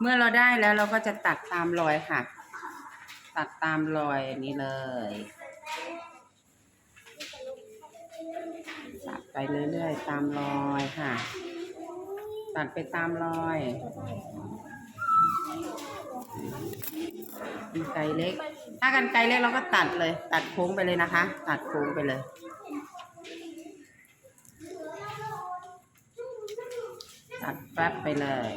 เมื่อเราได้แล้วเราก็จะตัดตามรอยค่ะ ตัดตามรอยนี้เลยตัดไปเรื่อยๆตามรอยค่ะ ตัดไปตามรอยกันไกเล็ก ถ้ากันไกเล็กเราก็ตัดเลย ตัดโค้งไปเลยนะคะ ตัดโค้งไปเลยตัดแป๊บไปเลย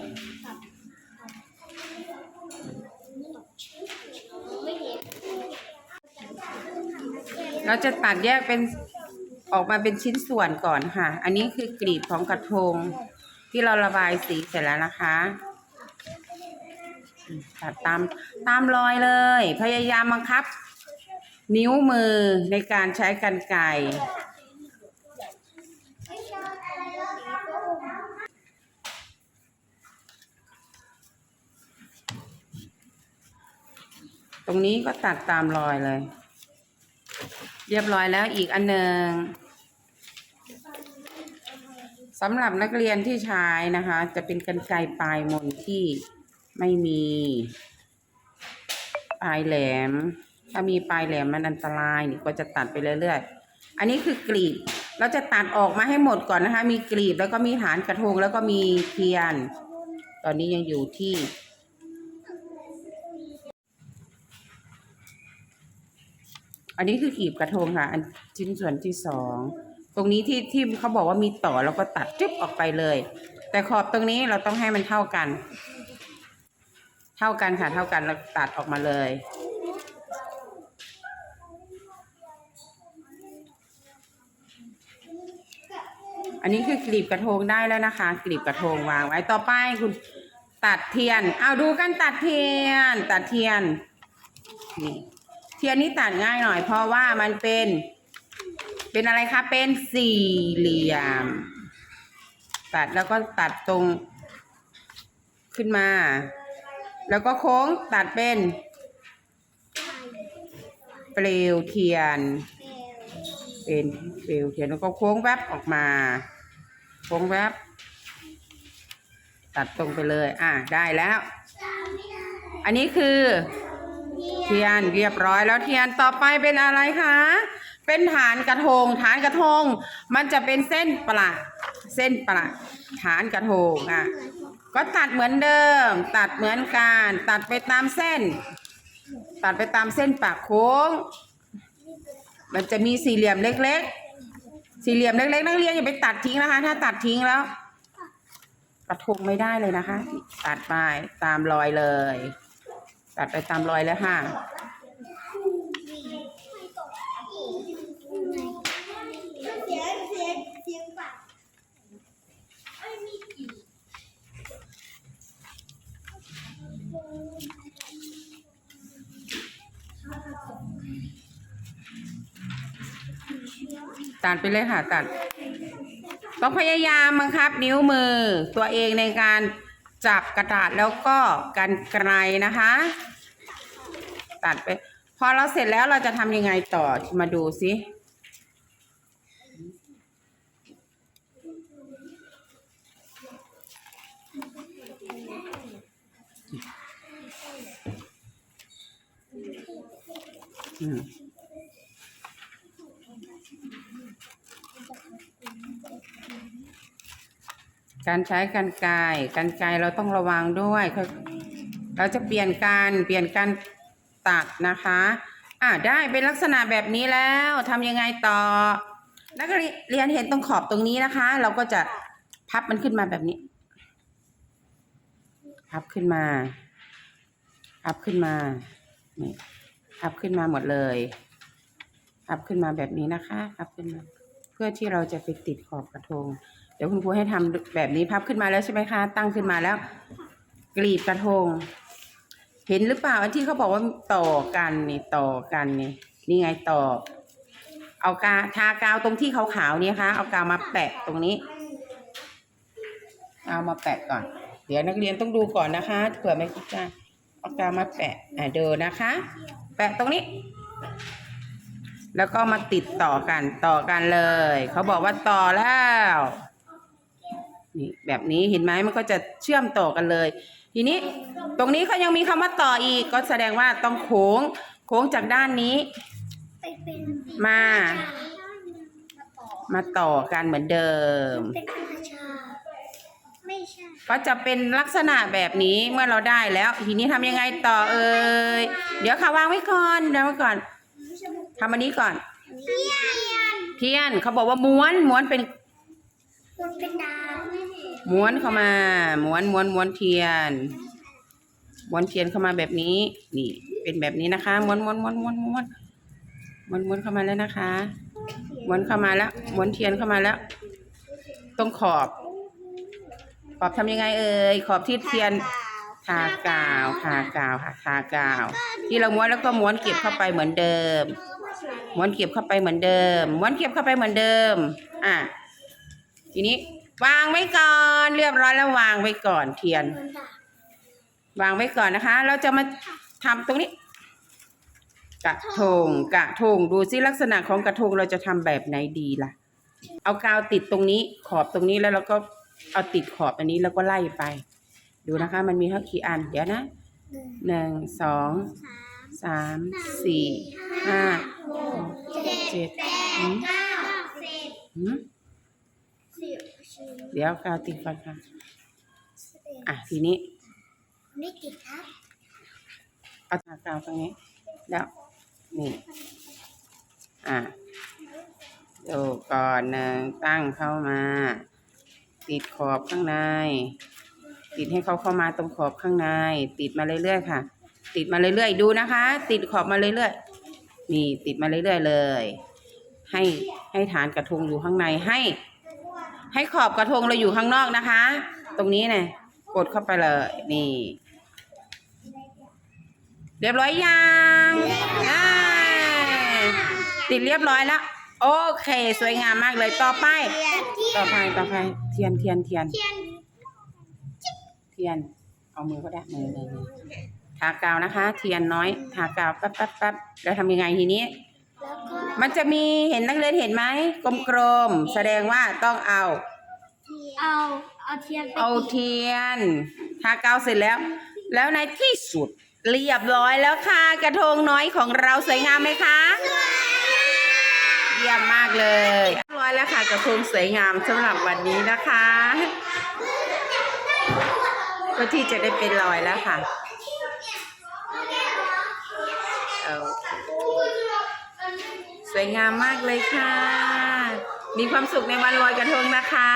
เราจะตัดแยกเป็นออกมาเป็นชิ้นส่วนก่อนค่ะ อันนี้คือกลีบของกระทง ที่เราระบายสีเสร็จแล้วนะคะ ตัดตามตามรอยเลย พยายามบังคับ นิ้วมือในการใช้กรรไกรตรงนี้ก็ตัดตามรอยเลย เรียบร้อยแล้วอีกอันหนึ่งสำหรับนักเรียนที่ใช้นะคะ จะเป็นกรรไกปลายมนที่ไม่มีปลายแหลม ถ้ามีปลายแหลมมันอันตรายนี่ก็จะตัดไปเรื่อยๆ อันนี้คือกลีบเราจะตัดออกมาให้หมดก่อนนะคะ มีกลีบแล้วก็มีฐานกระทงแล้วก็มีเทียน ตอนนี้ยังอยู่ที่ อันนี้คือกีบกระทงค่ะ อันชิ้นส่วนที่สองตรงนี้ที่ที่เขาบอกว่ามีต่อเราก็ตัดจึ๊บออกไปเลย แต่ขอบตรงนี้เราต้องให้มันเท่ากัน เท่ากันค่ะ เท่ากันเราตัดออกมาเลย อันนี้คือกลีบกระทงได้แล้วนะคะกลีบกระทงวางไว้ต่อไปคุณตัดเทียน เอาดูกันตัดเทียน ตัดเทียนนี่ เทียนนี้ตัดง่ายหน่อย เพราะว่ามันเป็น เป็นอะไรคะ เป็นสี่เหลี่ยม ตัดแล้วก็ตัดตรงขึ้นมา แล้วก็โค้งตัดเป็นเปลวเทียน เป็นเปลวเทียนแล้วก็โค้งแวบออกมา โค้งแวบ ตัดตรงไปเลย อะได้แล้ว อันนี้คือ ทียนเรียบร้อยแล้วเทียนต่อไปเป็นอะไรคะ เป็นฐานกระทง ฐานกระทง มันจะเป็นเส้นประเส้นประฐานกระทงอะก็ตัดเหมือนเดิม ตัดเหมือนกัน ตัดไปตามเส้น ตัดไปตามเส้นปากโค้ง มันจะมีสี่เหลี่ยมเล็ก ๆ สี่เหลี่ยมเล็ก ๆ นักเรียนอย่าไปตัดทิ้งนะคะ ถ้าตัดทิ้งแล้ว กระทงไม่ได้เลยนะคะ ตัดไปตามรอยเลย ตัดไปตามรอยเลยค่ะเสียงเสียงเสียงปาตัดไปเลยค่ะตัด ต้องพยายามบังคับนิ้วมือตัวเองในการ จับกระดาษแล้วก็กันไกลนะคะ ตัดไป พอเราเสร็จแล้วเราจะทำยังไงต่อมาดูสิอืม การใช้กันไกรกันไกรเราต้องระวังด้วย เราจะเปลี่ยนการเปลี่ยนการตัดนะคะ อ่าได้เป็นลักษณะแบบนี้แล้วทำยังไงต่อ นักเรียนเห็นตรงขอบตรงนี้นะคะ เราก็จะพับมันขึ้นมาแบบนี้ พับขึ้นมาพับขึ้นมานี่พับขึ้นมาหมดเลยพับขึ้นมาแบบนี้นะคะพับขึ้นมา เพื่อที่เราจะไปติดขอบกระทง ดี๋ยวคุณครูให้ทำแบบนี้พับขึ้นมาแล้วใช่ไหมคะ ตั้งขึ้นมาแล้ว กรีดกระทง เห็นหรือเปล่าอันที่เขาบอกว่าต่อกันนี่ต่อกันนี่นี่ไงต่อ เอากาทากาวตรงที่ขาวๆนี่คะเอากาวมาแปะตรงนี้เอามาแปะก่อน เดี๋ยวนักเรียนต้องดูก่อนนะคะเผื่อไม่เข้าใจเอากาวมาแปะอะดูนนะคะ แปะตรงนี้ แล้วก็มาติดต่อกันต่อกันเลย เขาบอกว่าต่อแล้ว แบแบบนี้เห็นไหมมันก็จะเชื่อมต่อกันเลย ทีนี้ตรงนี้เขายังมีคำว่าต่ออีกก็แสดงว่าต้องโค้ง โค้งจากด้านนี้ ไปเป็นมา มาต่อมาต่อกันเหมือนเดิม เป็นอาชาไม่ใช่ก็จะเป็นลักษณะแบบนี้เมื่อเราได้แล้ว ทีนี้ทำยังไงต่อเอ่ยเดี๋ยวค่ะวางไว้ก่อนเดี๋ยวไว้ก่อนทำอันนี้ก่อน เทียนเทียนเขาบอกว่าม้วนม้วนเป็น มันเป็นดาว ม้วนเข้ามา ม้วนม้วนม้วนเทียน ม้วนเทียนเข้ามาแบบนี้ นี่ เป็นแบบนี้นะคะ ม้วนม้วนม้วนม้วนม้วนม้วนม้วนเข้ามาแล้วนะคะ ม้วนเข้ามาแล้ว ม้วนเทียนเข้ามาแล้ว ตรงขอบ ขอบทำยังไงเอ่ย ขอบที่เทียน ทากาวทากาวค่ะทากาว ที่เราม้วนแล้วก็ม้วนเก็บเข้าไปเหมือนเดิม ม้วนเก็บเข้าไปเหมือนเดิม ม้วนเก็บเข้าไปเหมือนเดิม อะ ทีนี้ วางไว้ก่อนเรียบร้อยแล้ววางไว้ก่อนเทียน วางไว้ก่อนนะคะ เราจะมาทำตรงนี้ กระทงกระทงดูซิลักษณะของกระทงเราจะทำแบบไหนดีล่ะ เอากาวติดตรงนี้ ขอบตรงนี้แล้วเราก็เอาติดขอบอันนี้แล้วก็ไล่ไป ดูนะคะ มันมีเท่ากี่อันเดี๋ยวนะหนึ่งสองสามสี่ห้าหกเจ็ดแปดเก้าสิบ เดี๋ยวกาวติดก่อนค่ะ อะทีนี้ไม่ติดครับเอาทากาวตรงนี้ แล้วนี่ อะดูก่อนหนึ่งตั้งเข้ามา ติดขอบข้างใน ติดให้เขาเข้ามาตรงขอบข้างใน ติดมาเรื่อยๆค่ะ ติดมาเรื่อยๆดูนะคะ ติดขอบมาเรื่อยๆนี่ติดมาเรื่อยๆเลย ให้ให้ฐานกระทงอยู่ข้างในให้ ให้ขอบกระทงเราอยู่ข้างนอกนะคะ ตรงนี้เนี่ยกดเข้าไปเลย นี่ เรียบร้อยยังติดเรียบร้อยแล้ว โอเค สวยงามมากเลยต่อไป ต่อไปต่อไปเทียนเทียนเทียน เทียน เอามือก็ได้มือเลยทากาวนะคะ เทียนน้อย ทากาวแป๊บแป๊บแป๊บแล้วทำยังไงทีนี้ แล้วก็มันจะมีเห็นนักเรียนเห็นไหมกลมๆแสดงว่าต้องเอา เอาเอาเทียนไปเอาติดเทียนทากาวเสร็จแล้ว แล้วในที่สุดเรียบร้อยแล้วค่ะ กระทงน้อยของเราสวยงามไหมคะ เยี่ยมมากเลยเรียบร้อยแล้วค่ะ กระทงสวยงามสำหรับวันนี้นะคะก็ที่จะได้เป็นรอยแล้วค่ะเอา สวยงามมากเลยค่ะ มีความสุขในวันลอยกระทงนะคะ